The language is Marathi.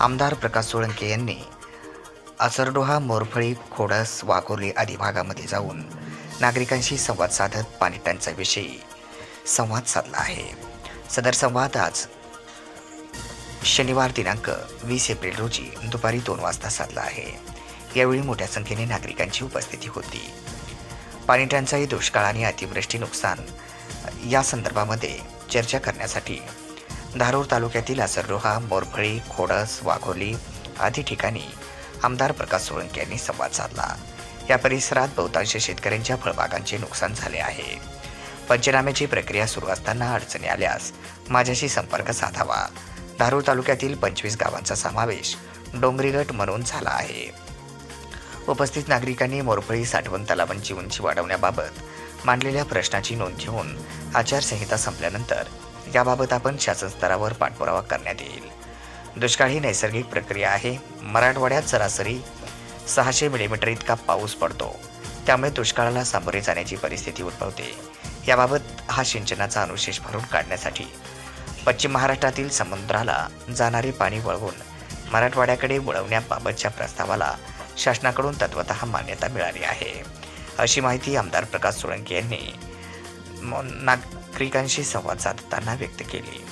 आमदार प्रकाश सोळंके यांनी असरडोहा मोरफळी खोडस वाघोली आदी भागामध्ये जाऊन नागरिकांशी संवाद साधत पाणी टंचाईविषयी संवाद साधला आहे. सदर संवाद आज शनिवार दिनांक वीस एप्रिल रोजी दुपारी दोन वाजता साधला आहे. यावेळी मोठ्या संख्येने नागरिकांची उपस्थिती होती. पाणी टंचाई दुष्काळ आणि अतिवृष्टी नुकसान या संदर्भामध्ये चर्चा करण्यासाठी धारूर तालुक्यातील असरडोहा मोरफळी खोडस वाघोली आदी ठिकाणी आमदार प्रकाश सोळंके यांनी संवाद साधला. या परिसरात बहुतांश शेतकऱ्यांच्या फळबागांचे नुकसान झाले आहे. पंचनाम्याची प्रक्रिया सुरू असताना अडचणी आल्यास माझ्याशी संपर्क साधावा. धारूर तालुक्यातील पंचवीस गावांचा समावेश डोंगरीगट म्हणून झाला आहे. उपस्थित नागरिकांनी मोरफळी साठवण तलावांची उंची वाढवण्याबाबत मांडलेल्या प्रश्नाची नोंद घेऊन आचारसंहिता संपल्यानंतर याबाबत आपण शासन स्तरावर पाठपुरावा करण्यात येईल. दुष्काळ ही नैसर्गिक प्रक्रिया आहे. मराठवाड्यात सरासरी सहाशे मिलीमीटर इतका पाऊस पडतो. त्यामुळे दुष्काळाला सामोरे जाण्याची परिस्थिती उद्भवते. याबाबत हा सिंचनाचा अनुशेष भरून काढण्यासाठी पश्चिम महाराष्ट्रातील समुद्राला जाणारे पाणी वळवून मराठवाड्याकडे वळवण्याबाबतच्या प्रस्तावाला शासनाकडून तत्वतः मान्यता मिळाली आहे. अशी माहिती आमदार प्रकाश सोळंकी यांनी नाग नागरिकांशी संवाद साधताना व्यक्त केली.